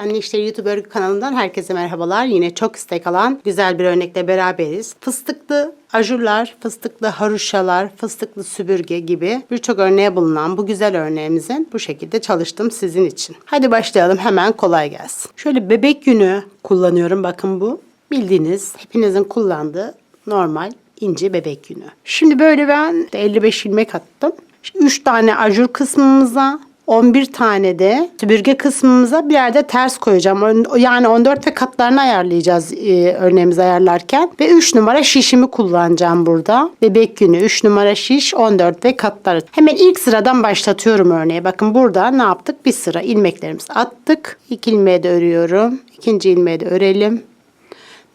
Anne İşleri YouTube Örgü kanalından herkese merhabalar. Yine çok istek alan güzel bir örnekle beraberiz. Fıstıklı ajurlar, fıstıklı haruşalar, fıstıklı süpürge gibi birçok örneğe bulunan bu güzel örneğimizin bu şekilde çalıştım sizin için. Hadi başlayalım hemen kolay gelsin. Şöyle bebek yünü kullanıyorum bakın bu. Bildiğiniz hepinizin kullandığı normal ince bebek yünü. Şimdi böyle ben 55 ilmek attım. 3 tane ajur kısmımıza 11 tane de süpürge kısmımıza bir yerde ters koyacağım. Yani 14 ve katlarını ayarlayacağız e, örneğimizi ayarlarken. Ve 3 numara şişimi kullanacağım burada. Bebek yünü 3 numara şiş 14 ve katları. Hemen ilk sıradan başlatıyorum örneği. Bakın burada ne yaptık? Bir sıra ilmeklerimizi attık. İlk ilmeği de örüyorum. İkinci ilmeği de örelim.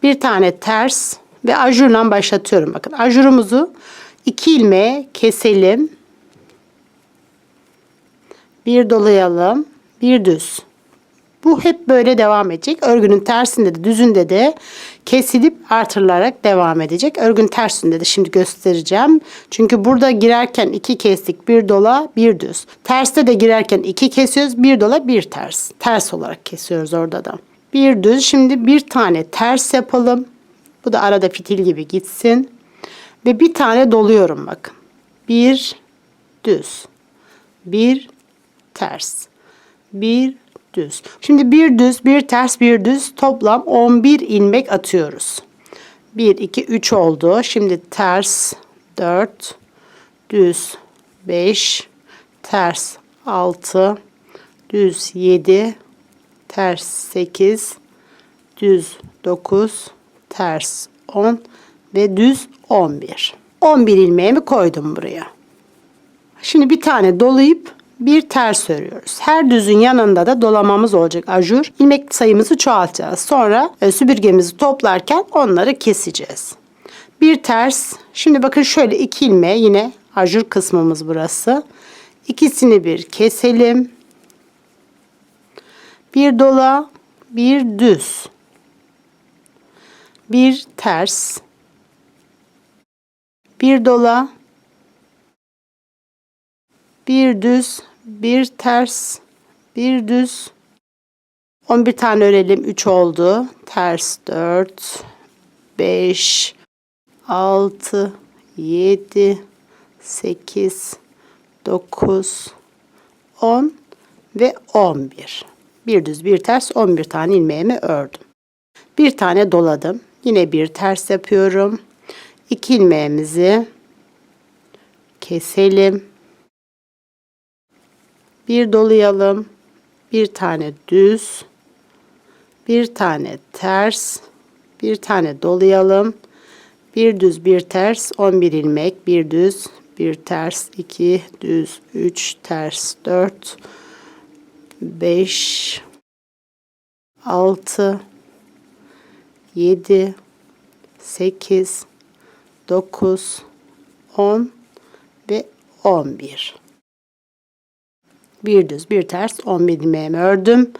Bir tane ters ve ajurla başlatıyorum. Bakın ajurumuzu iki ilmeğe keselim. Bir dolayalım, bir düz. Bu hep böyle devam edecek. Örgünün tersinde de düzünde de kesilip artırılarak devam edecek. Örgünün tersinde de şimdi göstereceğim. Çünkü burada girerken iki kestik, bir dola, bir düz. Terste de girerken iki kesiyoruz, bir dola, bir ters. Ters olarak kesiyoruz orada da. Bir düz. Şimdi bir tane ters yapalım. Bu da arada fitil gibi gitsin. Ve bir tane doluyorum bakın. Bir düz. Bir ters. Bir düz. Şimdi bir düz, bir ters, bir düz toplam 11 ilmek atıyoruz. 1, 2, 3 oldu. Şimdi ters 4, düz 5, ters 6, düz 7, ters 8, düz 9, ters 10 ve düz 11. 11 ilmeğimi koydum buraya. Şimdi bir tane dolayıp bir ters örüyoruz. Her düzün yanında da dolamamız olacak ajur. İlmek sayımızı çoğaltacağız. Sonra e, süpürgemizi toplarken onları keseceğiz. Bir ters. Şimdi bakın şöyle iki ilmeğe yine ajur kısmımız burası. İkisini bir keselim. Bir dola, bir düz. Bir ters. Bir dola, bir düz, bir ters, bir düz. 11 tane örelim. 3 oldu. Ters 4, 5, 6, 7, 8, 9, 10 ve 11. Bir düz, bir ters 11 tane ilmeğimi ördüm. Bir tane doladım. Yine bir ters yapıyorum. İki ilmeğimizi keselim. Bir dolayalım. Bir tane düz. Bir tane ters. Bir tane dolayalım. Bir düz bir ters 11 ilmek. Bir düz bir ters 2 düz 3 ters 4 5 6 7 8 9 10 ve 11 bir düz bir ters. 11 ilmeğimi ördüm.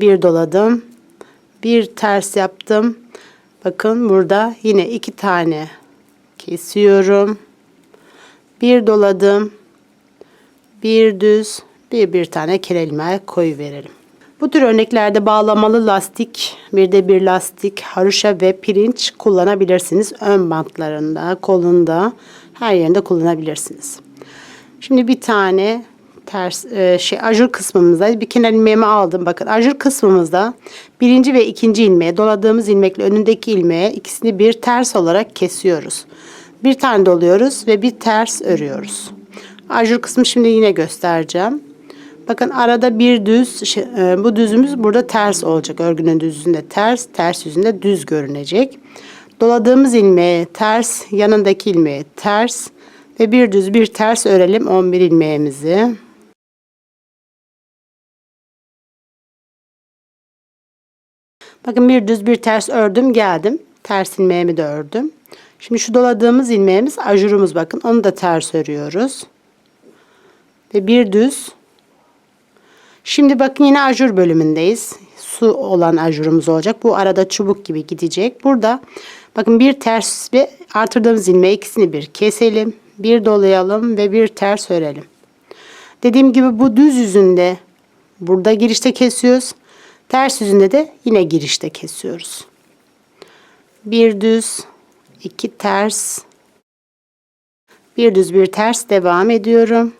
Bir doladım. Bir ters yaptım. Bakın burada yine iki tane kesiyorum. Bir doladım. Bir düz bir bir tane kirelime koyu verelim. Bu tür örneklerde bağlamalı lastik, bir de bir lastik, haroşa ve pirinç kullanabilirsiniz. Ön bantlarında, kolunda, her yerinde kullanabilirsiniz. Şimdi bir tane ters e, şey ajur kısmımızda bir kenar ilmeğimi aldım. Bakın ajur kısmımızda birinci ve ikinci ilmeğe doladığımız ilmekle önündeki ilmeğe ikisini bir ters olarak kesiyoruz. Bir tane doluyoruz ve bir ters örüyoruz. Ajur kısmı şimdi yine göstereceğim. Bakın arada bir düz, şey, e, bu düzümüz burada ters olacak. Örgünün düzünde ters, ters yüzünde düz görünecek. Doladığımız ilmeğe ters, yanındaki ilmeğe ters ve bir düz bir ters örelim 11 ilmeğimizi. Bakın bir düz bir ters ördüm geldim. Ters ilmeğimi de ördüm. Şimdi şu doladığımız ilmeğimiz ajurumuz bakın onu da ters örüyoruz. Ve bir düz Şimdi bakın yine ajur bölümündeyiz. Su olan ajurumuz olacak. Bu arada çubuk gibi gidecek. Burada bakın bir ters ve artırdığımız ilmeği ikisini bir keselim. Bir dolayalım ve bir ters örelim. Dediğim gibi bu düz yüzünde burada girişte kesiyoruz. Ters yüzünde de yine girişte kesiyoruz. Bir düz, iki ters, bir düz bir ters devam ediyorum.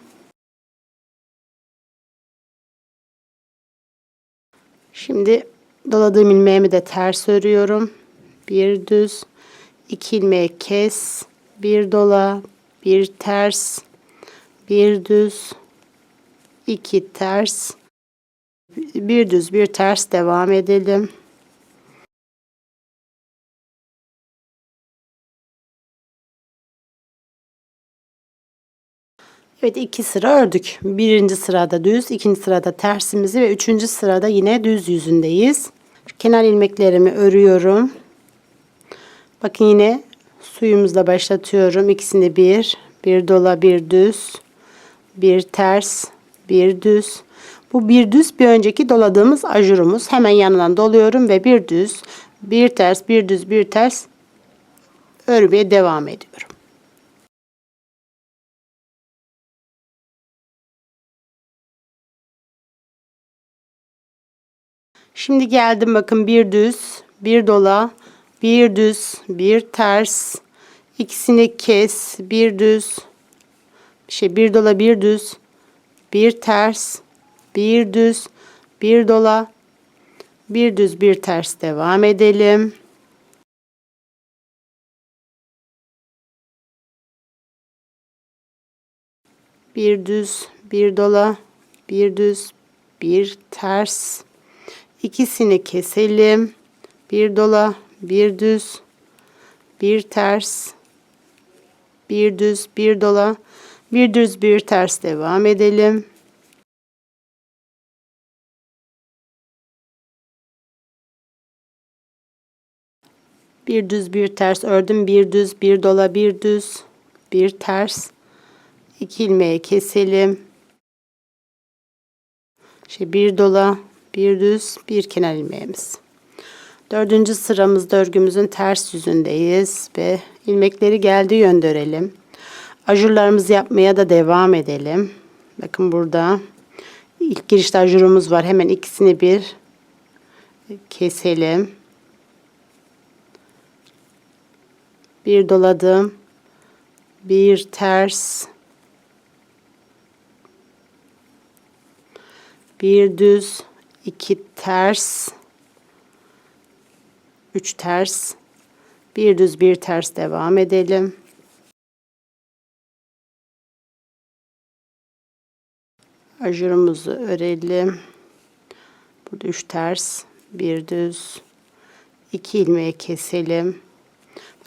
Şimdi doladığım ilmeğimi de ters örüyorum. Bir düz, iki ilmeği kes, bir dola, bir ters, bir düz, iki ters, bir düz bir ters devam edelim. Evet iki sıra ördük. Birinci sırada düz, ikinci sırada tersimizi ve üçüncü sırada yine düz yüzündeyiz. Kenar ilmeklerimi örüyorum. Bakın yine suyumuzla başlatıyorum. İkisini bir, bir dola bir düz, bir ters, bir düz. Bu bir düz bir önceki doladığımız ajurumuz. Hemen yanından doluyorum ve bir düz, bir ters, bir düz, bir ters örmeye devam ediyorum. Şimdi geldim bakın bir düz, bir dola, bir düz, bir ters, ikisini kes, bir düz, şey bir dola, bir düz, bir ters, bir düz, bir dola, bir düz, bir ters devam edelim. Bir düz, bir dola, bir düz, bir ters. İkisini keselim. Bir dola, bir düz, bir ters, bir düz, bir dola, bir düz, bir ters devam edelim. Bir düz, bir ters ördüm. Bir düz, bir dola, bir düz, bir ters. İki ilmeği keselim. Şey bir dola, bir düz, bir kenar ilmeğimiz. Dördüncü sıramızda örgümüzün ters yüzündeyiz ve ilmekleri geldiği yönde örelim. Ajurlarımızı yapmaya da devam edelim. Bakın burada ilk girişte ajurumuz var. Hemen ikisini bir keselim. Bir doladım. Bir ters. Bir düz. iki ters. Üç ters. Bir düz bir ters devam edelim. Ajurumuzu örelim. Burada üç ters, bir düz, iki ilmeği keselim.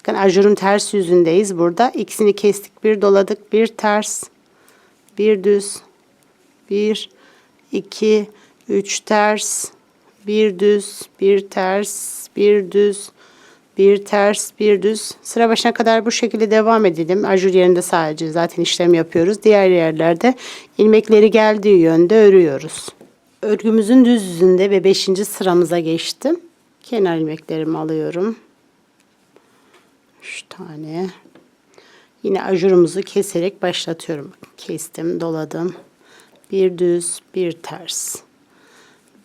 Bakın ajurun ters yüzündeyiz burada. İkisini kestik, bir doladık, bir ters, bir düz, bir, iki, üç ters, bir düz, bir ters, bir düz, bir ters, bir düz. Sıra başına kadar bu şekilde devam edelim. Ajur yerinde sadece zaten işlem yapıyoruz. Diğer yerlerde ilmekleri geldiği yönde örüyoruz. Örgümüzün düz yüzünde ve 5. sıramıza geçtim. Kenar ilmeklerimi alıyorum. 3 tane. Yine ajurumuzu keserek başlatıyorum. Kestim, doladım. Bir düz, bir ters.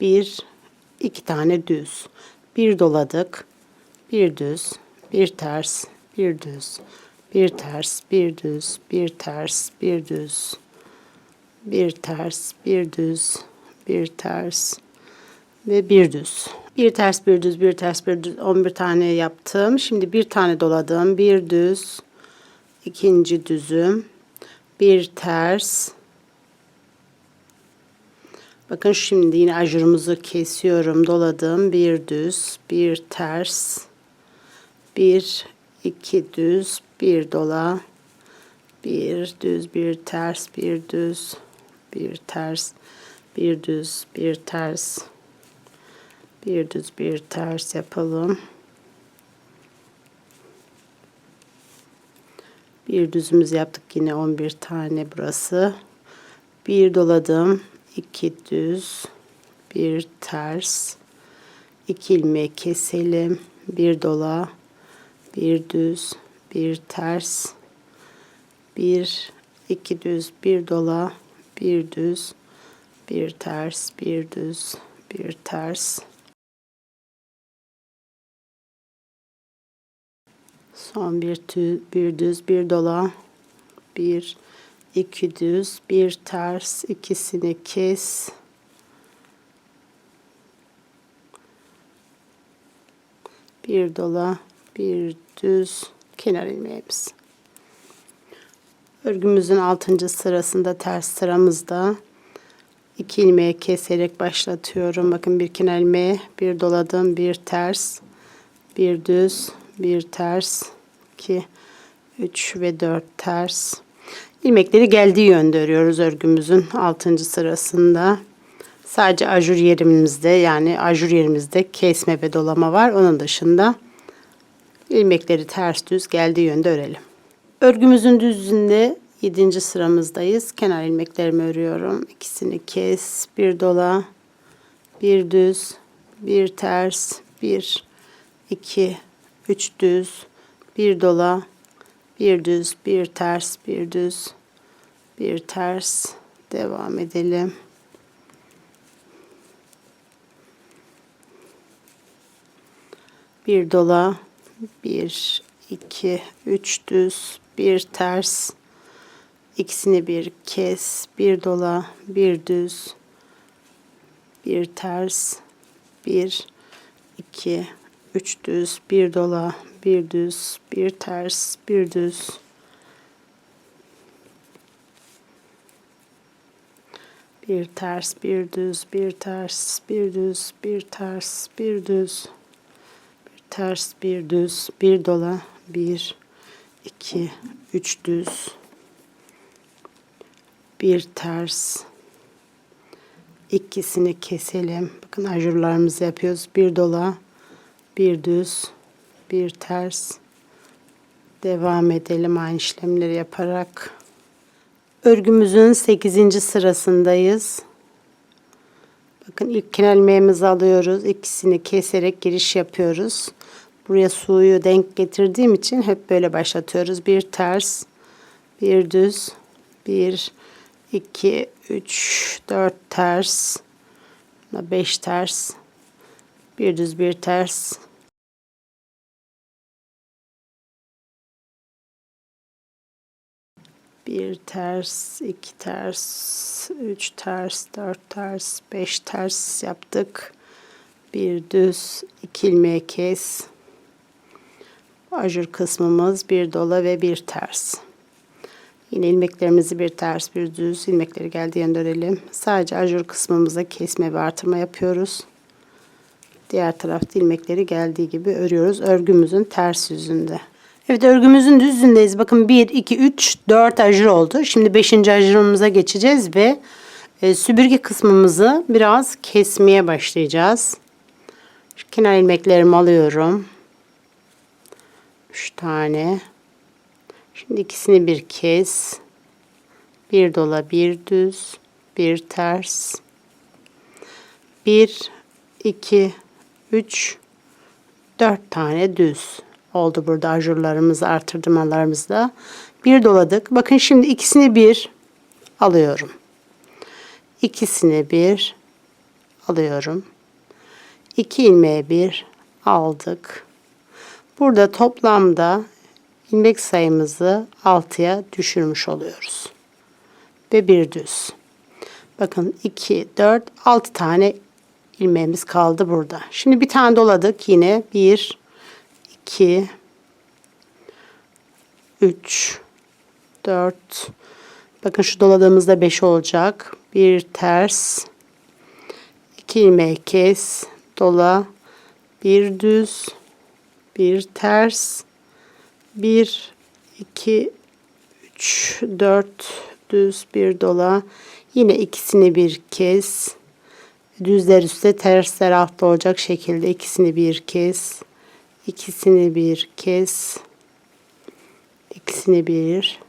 Bir, iki tane düz. Bir doladık. Bir düz, bir ters, bir düz. Bir ters, bir düz, bir ters, bir düz. Bir ters, bir düz, bir ters ve bir düz. Bir ters, bir düz, bir ters, bir düz. 11 tane yaptım. Şimdi bir tane doladım. Bir düz, ikinci düzüm, bir ters. Bakın şimdi yine ajurumuzu kesiyorum, doladım. Bir düz, bir ters, bir, iki düz, bir dola, bir düz, bir ters, bir düz, bir ters, bir düz, bir ters, bir düz, bir ters yapalım. Bir düzümüz yaptık yine 11 tane burası. Bir doladım, iki düz, bir ters, iki ilmek keselim, bir dola, bir düz, bir ters, bir, iki düz, bir dola, bir düz, bir ters, bir düz, bir ters. Son bir tü, bir düz, bir dola. Bir, iki düz, bir ters, ikisini kes. Bir dola, bir düz, kenar ilmeğimiz. Örgümüzün 6. sırasında ters sıramızda iki ilmeği keserek başlatıyorum. Bakın bir kenar ilmeği, bir doladım, bir ters, bir düz, bir ters, 2, 3 ve 4 ters. İlmekleri geldiği yönde örüyoruz örgümüzün 6. sırasında. Sadece ajur yerimizde yani ajur yerimizde kesme ve dolama var. Onun dışında ilmekleri ters düz geldiği yönde örelim. Örgümüzün düzünde 7. sıramızdayız. Kenar ilmeklerimi örüyorum. İkisini kes, bir dola, bir düz, bir ters, bir, iki, üç düz, bir dola, bir düz, bir ters, bir düz, bir ters. Devam edelim. Bir dola, bir, iki, üç düz, bir ters, ikisini bir kes, bir dola, bir düz, bir ters, bir, iki, üç düz, bir dola, bir düz, bir ters, bir düz. Bir ters, bir düz, bir ters, bir düz, bir ters, bir düz. Bir ters, bir düz, bir dola, bir, iki, üç düz. Bir ters. İkisini keselim. Bakın ajurlarımızı yapıyoruz. Bir dola, bir düz, bir ters. Devam edelim aynı işlemleri yaparak. Örgümüzün 8. sırasındayız. Bakın ilk kenar ilmeğimizi alıyoruz. İkisini keserek giriş yapıyoruz. Buraya suyu denk getirdiğim için hep böyle başlatıyoruz. Bir ters, bir düz, bir, iki, üç, dört ters, beş ters, bir düz, bir ters, bir ters, iki ters, üç ters, dört ters, beş ters yaptık. Bir düz, iki ilmeği kes. Ajur kısmımız bir dola ve bir ters. Yine ilmeklerimizi bir ters, bir düz ilmekleri geldiği yönde örelim. Sadece ajur kısmımıza kesme ve artırma yapıyoruz. Diğer tarafta ilmekleri geldiği gibi örüyoruz. Örgümüzün ters yüzünde. Evet örgümüzün düz yüzündeyiz. Bakın 1, 2, 3, 4 ajur oldu. Şimdi 5. ajurumuza geçeceğiz ve e, süpürge kısmımızı biraz kesmeye başlayacağız. Şu kenar ilmeklerimi alıyorum. 3 tane. Şimdi ikisini bir kes. Bir dola, bir düz, bir ters. 1, 2, 3, 4 tane düz oldu burada ajurlarımızı artırmalarımızda. Bir doladık. Bakın şimdi ikisini bir alıyorum. İkisini bir alıyorum. İki ilmeğe bir aldık. Burada toplamda ilmek sayımızı 6'ya düşürmüş oluyoruz. Ve bir düz. Bakın 2, 4, 6 tane ilmeğimiz kaldı burada. Şimdi bir tane doladık yine. 1, 2 3 4 Bakın şu doladığımızda 5 olacak. Bir ters 2 ilmek kes, dola, bir düz, bir ters, 1 2 3 4 düz bir dola. Yine ikisini bir kez. Düzler üstte tersler altta olacak şekilde ikisini bir kez ikisini bir kez ikisini bir.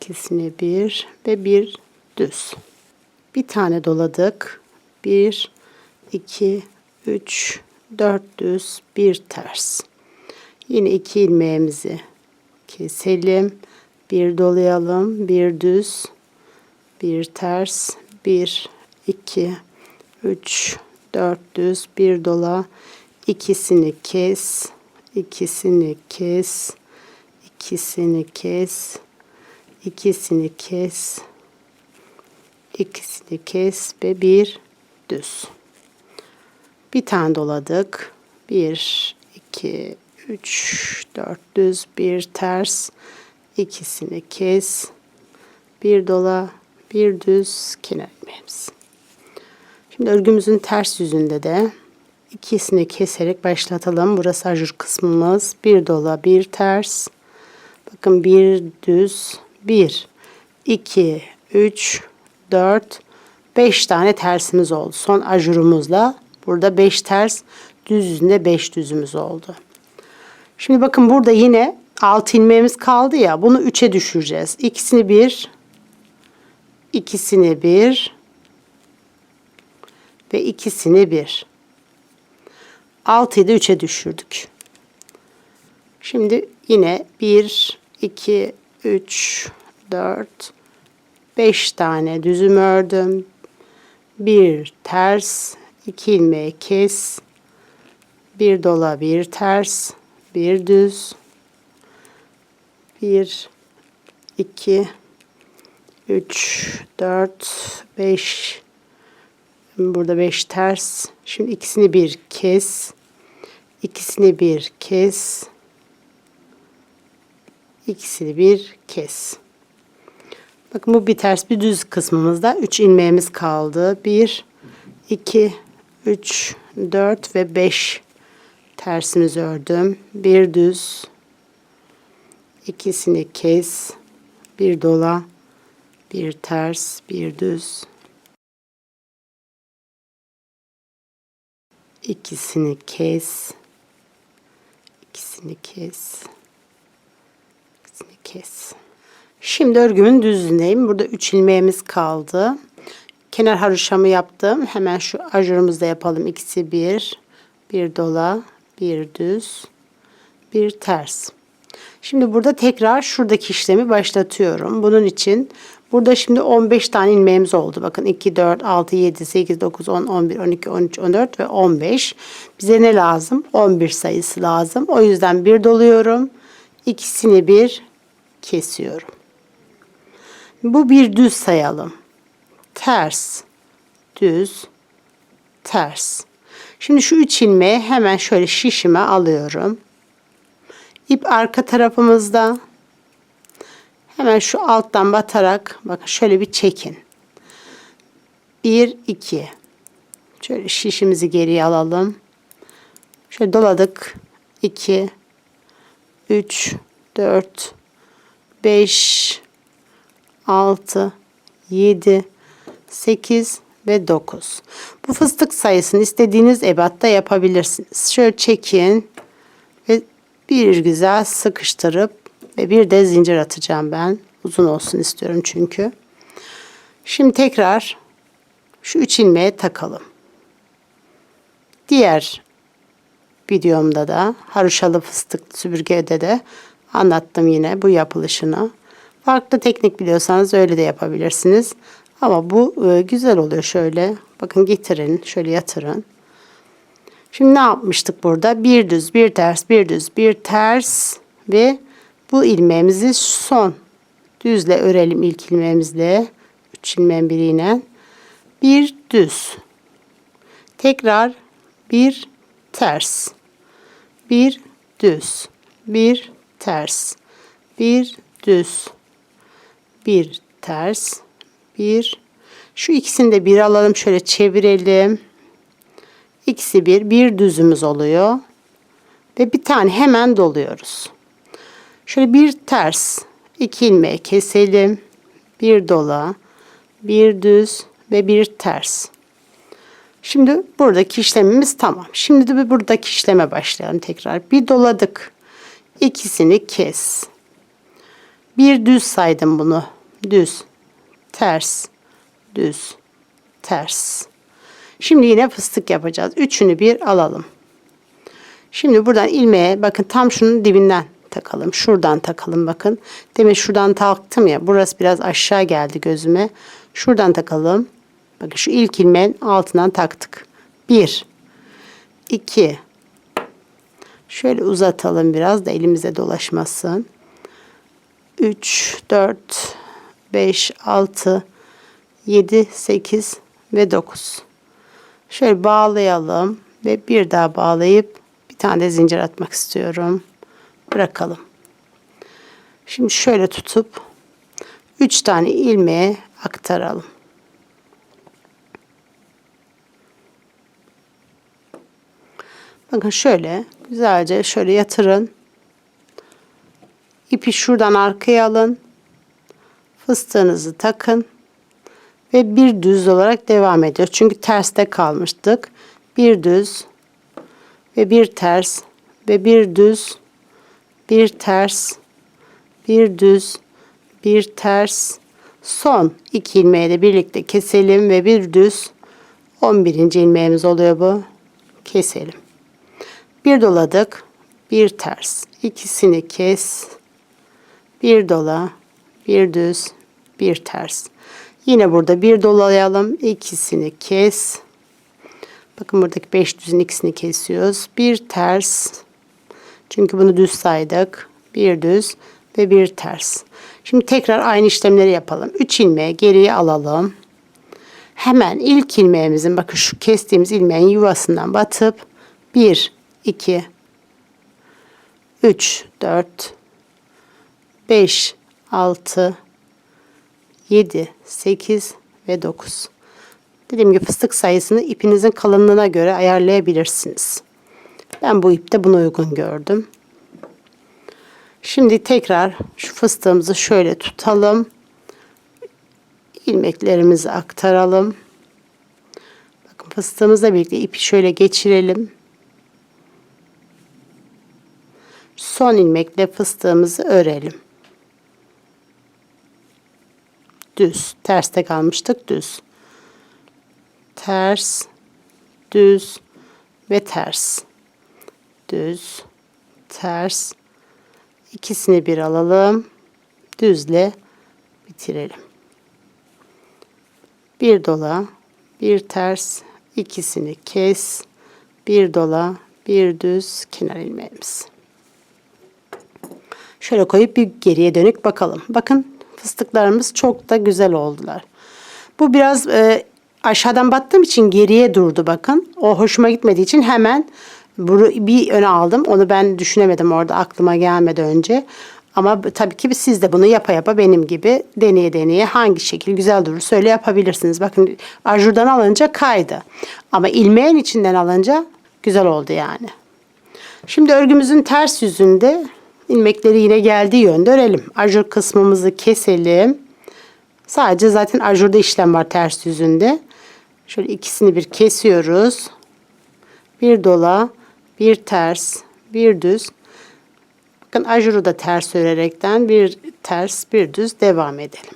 İkisini bir ve bir düz. Bir tane doladık. Bir iki üç dört düz bir ters. Yine iki ilmeğimizi keselim. Bir dolayalım. Bir düz. Bir ters. Bir iki 3 4 düz. Bir dola ikisini kes ikisini kes ikisini kes ikisini kes ikisini kes ve bir düz. Bir tane doladık. 1 2 3 4 düz bir ters. İkisini kes. Bir dola bir düz kenar ilmeğimiz Şimdi örgümüzün ters yüzünde de ikisini keserek başlatalım. Burası ajur kısmımız. Bir dola, bir ters. Bakın bir düz, bir, iki, üç, dört, beş tane tersimiz oldu. Son ajurumuzla burada beş ters, düz yüzünde beş düzümüz oldu. Şimdi bakın burada yine altı ilmeğimiz kaldı ya. Bunu üçe düşüreceğiz. İkisini bir, ikisini bir, ve ikisini bir. 6'yı da 3'e düşürdük. Şimdi yine 1, 2, 3, 4, 5 tane düzüm ördüm. Bir ters, iki ilmeği kes. Bir dola, bir ters, bir düz. Bir, iki, üç, dört, beş, Burada 5 ters. Şimdi ikisini bir kes. İkisini bir kes. İkisini bir kes. Bakın bu bir ters bir düz kısmımızda 3 ilmeğimiz kaldı. 1 2 3 4 ve 5 tersimizi ördüm. Bir düz ikisini kes. Bir dola, bir ters, bir düz. ikisini kes ikisini kes. İkisini kes. Şimdi örgümün düzündeyim burada 3 ilmeğimiz kaldı. Kenar haroşamı yaptım. Hemen şu ajurumuzu da yapalım. İkisi bir bir dola bir düz bir ters. Şimdi burada tekrar şuradaki işlemi başlatıyorum. Bunun için Burada şimdi 15 tane ilmeğimiz oldu. Bakın 2, 4, 6, 7, 8, 9, 10, 11, 12, 13, 14 ve 15. Bize ne lazım? 11 sayısı lazım. O yüzden bir doluyorum. İkisini bir kesiyorum. Bu bir düz sayalım. Ters, düz, ters. Şimdi şu üç ilmeği hemen şöyle şişime alıyorum. İp arka tarafımızda. Hemen şu alttan batarak bakın şöyle bir çekin. 1 2 Şöyle şişimizi geriye alalım. Şöyle doladık. 2 3 4 5 6 7 8 ve 9. Bu fıstık sayısını istediğiniz ebatta yapabilirsiniz. Şöyle çekin ve bir güzel sıkıştırıp ve bir de zincir atacağım ben. Uzun olsun istiyorum çünkü. Şimdi tekrar şu üç ilmeğe takalım. Diğer videomda da haroşalı fıstık süpürgede de anlattım yine bu yapılışını. Farklı teknik biliyorsanız öyle de yapabilirsiniz. Ama bu e, güzel oluyor şöyle. Bakın getirin, şöyle yatırın. Şimdi ne yapmıştık burada? Bir düz, bir ters, bir düz, bir ters ve bu ilmeğimizi son düzle örelim ilk ilmeğimizle. 3 ilmeğin biriyle. Bir düz. Tekrar bir ters. Bir düz. Bir ters. Bir düz. Bir ters. Bir şu ikisini de bir alalım şöyle çevirelim. İkisi bir bir düzümüz oluyor. Ve bir tane hemen doluyoruz. Şöyle bir ters, iki ilmeği keselim. Bir dola, bir düz ve bir ters. Şimdi buradaki işlemimiz tamam. Şimdi de buradaki işleme başlayalım tekrar. Bir doladık. İkisini kes. Bir düz saydım bunu. Düz, ters, düz, ters. Şimdi yine fıstık yapacağız. Üçünü bir alalım. Şimdi buradan ilmeğe bakın tam şunun dibinden takalım. Şuradan takalım bakın. Demin şuradan taktım ya. Burası biraz aşağı geldi gözüme. Şuradan takalım. Bakın şu ilk ilmeğin altından taktık. 1 2 Şöyle uzatalım biraz da elimize dolaşmasın. 3 4 5 6 7 8 ve 9. Şöyle bağlayalım ve bir daha bağlayıp bir tane de zincir atmak istiyorum. Bırakalım. Şimdi şöyle tutup 3 tane ilmeğe aktaralım. Bakın şöyle güzelce şöyle yatırın. İpi şuradan arkaya alın. Fıstığınızı takın. Ve bir düz olarak devam ediyor. Çünkü terste kalmıştık. Bir düz ve bir ters ve bir düz, bir ters, bir düz, bir ters. Son iki ilmeği de birlikte keselim ve bir düz 11. ilmeğimiz oluyor bu. Keselim. Bir doladık, bir ters. İkisini kes. Bir dola, bir düz, bir ters. Yine burada bir dolayalım. ikisini kes. Bakın buradaki beş düzün ikisini kesiyoruz. Bir ters. Çünkü bunu düz saydık. Bir düz ve bir ters. Şimdi tekrar aynı işlemleri yapalım. 3 ilmeği geriye alalım. Hemen ilk ilmeğimizin bakın şu kestiğimiz ilmeğin yuvasından batıp 1 2 3 4 5 6 7 8 ve 9. Dediğim gibi fıstık sayısını ipinizin kalınlığına göre ayarlayabilirsiniz. Ben bu ipte bunu uygun gördüm. Şimdi tekrar şu fıstığımızı şöyle tutalım. ilmeklerimizi aktaralım. Bakın fıstığımızla birlikte ipi şöyle geçirelim. Son ilmekle fıstığımızı örelim. Düz. Terste kalmıştık. Düz. Ters. Düz. Ve ters. Düz. Ters. İkisini bir alalım. Düzle bitirelim. Bir dola, bir ters, ikisini kes, bir dola, bir düz kenar ilmeğimiz. Şöyle koyup bir geriye dönük bakalım. Bakın fıstıklarımız çok da güzel oldular. Bu biraz e, aşağıdan battığım için geriye durdu bakın. O hoşuma gitmediği için hemen bir öne aldım. Onu ben düşünemedim orada aklıma gelmedi önce. Ama tabii ki siz de bunu yapa yapa benim gibi deneye deneye hangi şekil güzel durur söyle yapabilirsiniz. Bakın ajurdan alınca kaydı. Ama ilmeğin içinden alınca güzel oldu yani. Şimdi örgümüzün ters yüzünde ilmekleri yine geldiği yönde örelim. Ajur kısmımızı keselim. Sadece zaten ajurda işlem var ters yüzünde. Şöyle ikisini bir kesiyoruz. Bir dola, bir ters, bir düz. Bakın ajuru da ters örerekten bir ters, bir düz devam edelim.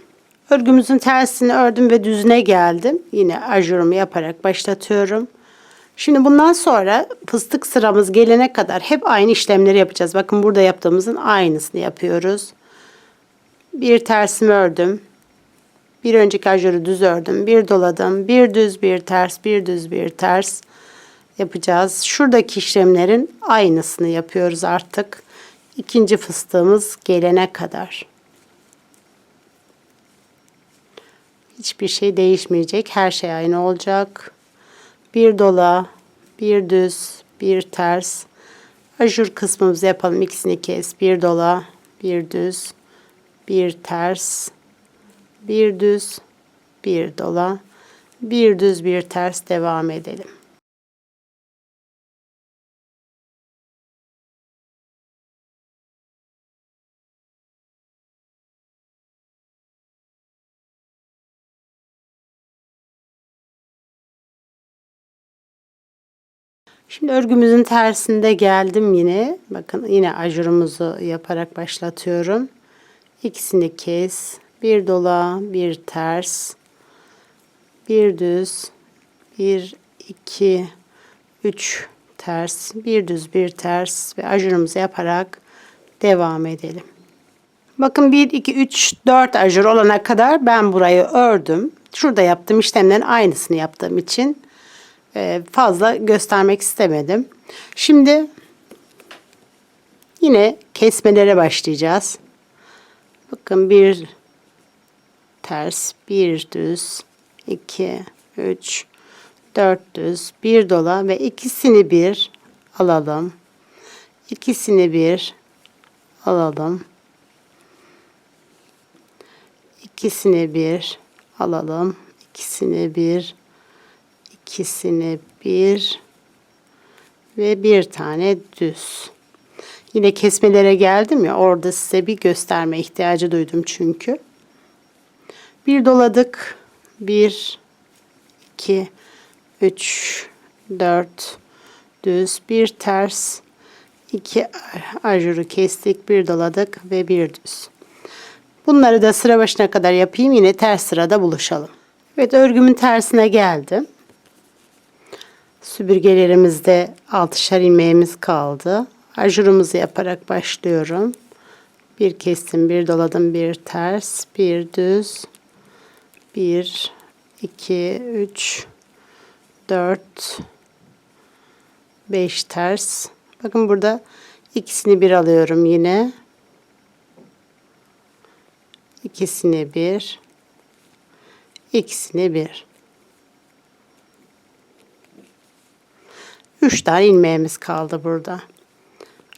Örgümüzün tersini ördüm ve düzüne geldim. Yine ajurumu yaparak başlatıyorum. Şimdi bundan sonra fıstık sıramız gelene kadar hep aynı işlemleri yapacağız. Bakın burada yaptığımızın aynısını yapıyoruz. Bir tersimi ördüm. Bir önceki ajuru düz ördüm. Bir doladım. Bir düz, bir ters, bir düz, bir ters yapacağız. Şuradaki işlemlerin aynısını yapıyoruz artık. İkinci fıstığımız gelene kadar. Hiçbir şey değişmeyecek. Her şey aynı olacak. Bir dola, bir düz, bir ters. Ajur kısmımızı yapalım. İkisini kes. Bir dola, bir düz, bir ters, bir düz, bir dola, bir düz, bir ters devam edelim. Şimdi örgümüzün tersinde geldim yine. Bakın yine ajurumuzu yaparak başlatıyorum. İkisini kes. Bir dola, bir ters. Bir düz. Bir, iki, üç ters. Bir düz, bir ters. Ve ajurumuzu yaparak devam edelim. Bakın 1, 2, 3, 4 ajur olana kadar ben burayı ördüm. Şurada yaptığım işlemlerin aynısını yaptığım için fazla göstermek istemedim. Şimdi yine kesmelere başlayacağız. Bakın bir ters, bir düz, iki, üç, dört düz, bir dola ve ikisini bir alalım. İkisini bir alalım. İkisini bir alalım. İkisini bir, ikisini bir ve bir tane düz. Yine kesmelere geldim ya orada size bir gösterme ihtiyacı duydum çünkü. Bir doladık. Bir, iki, üç, dört, düz, bir ters, iki ajuru kestik, bir doladık ve bir düz. Bunları da sıra başına kadar yapayım. Yine ters sırada buluşalım. Evet örgümün tersine geldim. Süpürgelerimizde altışar ilmeğimiz kaldı. Ajurumuzu yaparak başlıyorum. Bir kestim, bir doladım, bir ters, bir düz, bir, iki, üç, dört, beş ters. Bakın burada ikisini bir alıyorum yine. İkisini bir, ikisini bir. Üç tane ilmeğimiz kaldı burada.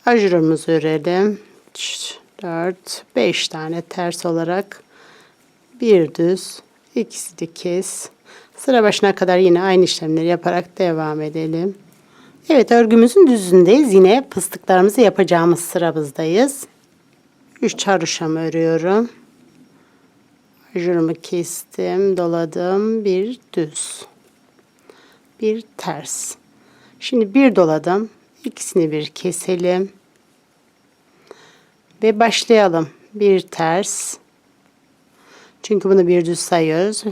Ajurumuzu örelim. 3, 4, 5 tane ters olarak bir düz, ikisi kes. Sıra başına kadar yine aynı işlemleri yaparak devam edelim. Evet örgümüzün düzündeyiz. Yine fıstıklarımızı yapacağımız sıramızdayız. 3 haroşamı örüyorum. Ajurumu kestim, doladım. Bir düz. Bir ters. Şimdi bir doladım. İkisini bir keselim. Ve başlayalım. Bir ters. Çünkü bunu bir düz sayıyoruz.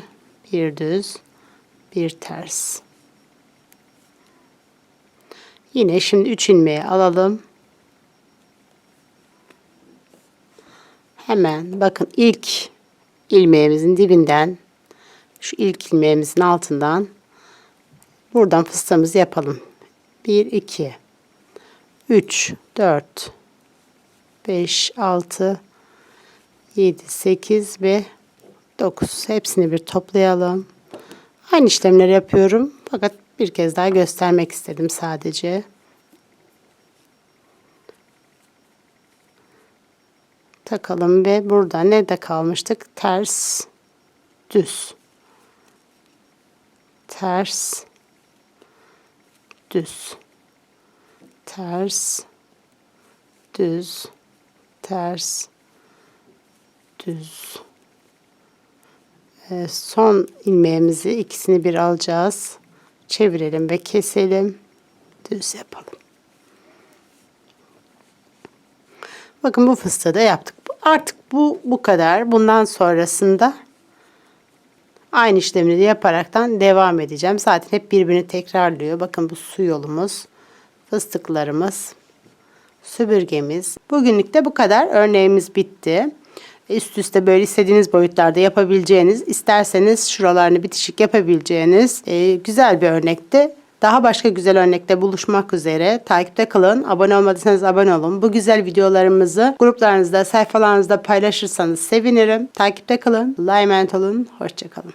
Bir düz, bir ters. Yine şimdi üç ilmeği alalım. Hemen bakın ilk ilmeğimizin dibinden şu ilk ilmeğimizin altından buradan fıstığımızı yapalım. 1 2 3 4 5 6 7 8 ve 9 hepsini bir toplayalım. Aynı işlemleri yapıyorum fakat bir kez daha göstermek istedim sadece. Takalım ve burada ne de kalmıştık? Ters, düz. Ters, düz. Ters, düz. Ters, düz. Ee, son ilmeğimizi ikisini bir alacağız. Çevirelim ve keselim. Düz yapalım. Bakın bu fıstığı da yaptık. Artık bu bu kadar. Bundan sonrasında aynı işlemleri yaparaktan devam edeceğim. Zaten hep birbirini tekrarlıyor. Bakın bu su yolumuz, fıstıklarımız, süpürgemiz. Bugünlük de bu kadar. Örneğimiz bitti. Üst üste böyle istediğiniz boyutlarda yapabileceğiniz, isterseniz şuralarını bitişik yapabileceğiniz e, güzel bir örnekti. Daha başka güzel örnekte buluşmak üzere. Takipte kalın. Abone olmadıysanız abone olun. Bu güzel videolarımızı gruplarınızda, sayfalarınızda paylaşırsanız sevinirim. Takipte kalın. Allah'a emanet olun. Hoşçakalın.